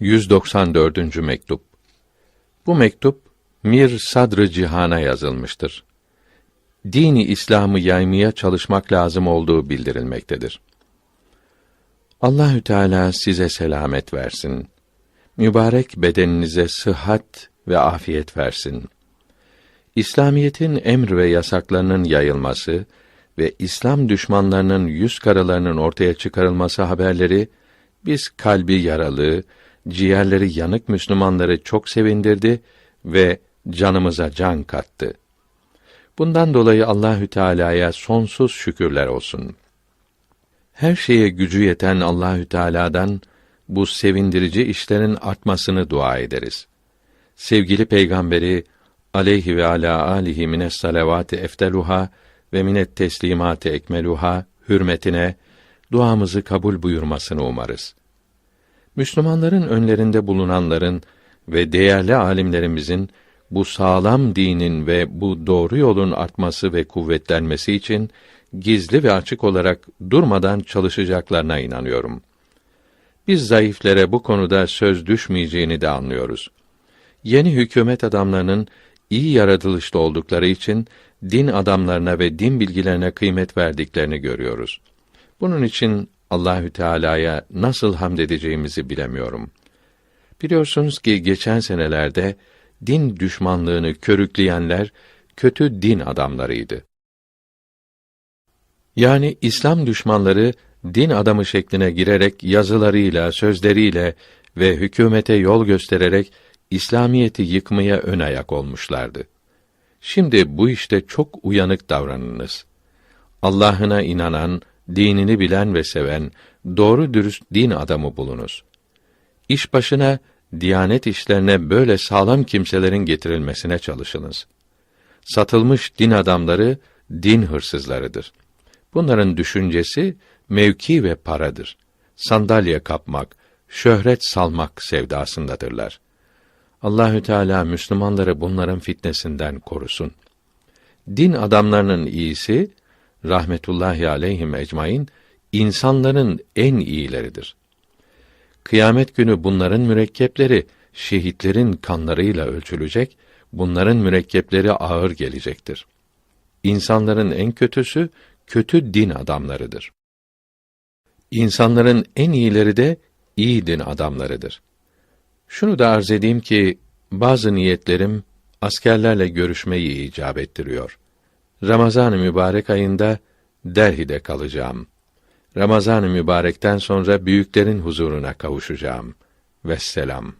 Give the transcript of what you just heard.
194. mektup. Bu mektup Mir Sadrı Cihan'a yazılmıştır. Dini İslam'ı yaymaya çalışmak lazım olduğu bildirilmektedir. Allahü Teala size selamet versin. Mübarek bedeninize sıhhat ve afiyet versin. İslamiyetin emr ve yasaklarının yayılması ve İslam düşmanlarının yüz karalarının ortaya çıkarılması haberleri biz kalbi yaralı, ciğerleri yanık Müslümanları çok sevindirdi ve canımıza can kattı. Bundan dolayı Allahü Teala'ya sonsuz şükürler olsun. Her şeye gücü yeten Allahü Teala'dan bu sevindirici işlerin artmasını dua ederiz. Sevgili peygamberi aleyhi ve ala alihi mines salavati efteluha ve minet teslimati ekmeluha hürmetine duamızı kabul buyurmasını umarız. Müslümanların önlerinde bulunanların ve değerli alimlerimizin bu sağlam dinin ve bu doğru yolun artması ve kuvvetlenmesi için gizli ve açık olarak durmadan çalışacaklarına inanıyorum. Biz zayıflere bu konuda söz düşmeyeceğini de anlıyoruz. Yeni hükümet adamlarının iyi yaratılışlı oldukları için din adamlarına ve din bilgilerine kıymet verdiklerini görüyoruz. Bunun için Allahü Teala'ya nasıl hamd edeceğimizi bilemiyorum. Biliyorsunuz ki geçen senelerde din düşmanlığını körükleyenler kötü din adamlarıydı. Yani İslam düşmanları din adamı şekline girerek yazılarıyla, sözleriyle ve hükümete yol göstererek İslamiyeti yıkmaya ön ayak olmuşlardı. Şimdi bu işte çok uyanık davranınız. Allah'ına inanan, dinini bilen ve seven, doğru dürüst din adamı bulunuz. İş başına, diyanet işlerine böyle sağlam kimselerin getirilmesine çalışınız. Satılmış din adamları, din hırsızlarıdır. Bunların düşüncesi, mevki ve paradır. Sandalye kapmak, şöhret salmak sevdasındadırlar. Allahü Teala Müslümanları bunların fitnesinden korusun. Din adamlarının iyisi rahmetullahi aleyhim ecmaîn insanların en iyileridir. Kıyamet günü bunların mürekkepleri şehitlerin kanlarıyla ölçülecek, bunların mürekkepleri ağır gelecektir. İnsanların en kötüsü kötü din adamlarıdır. İnsanların en iyileri de iyi din adamlarıdır. Şunu da arz edeyim ki bazı niyetlerim askerlerle görüşmeyi icap ettiriyor. Ramazan-ı mübarek ayında Derhi'de kalacağım. Ramazan-ı mübarekten sonra büyüklerin huzuruna kavuşacağım. Vesselam.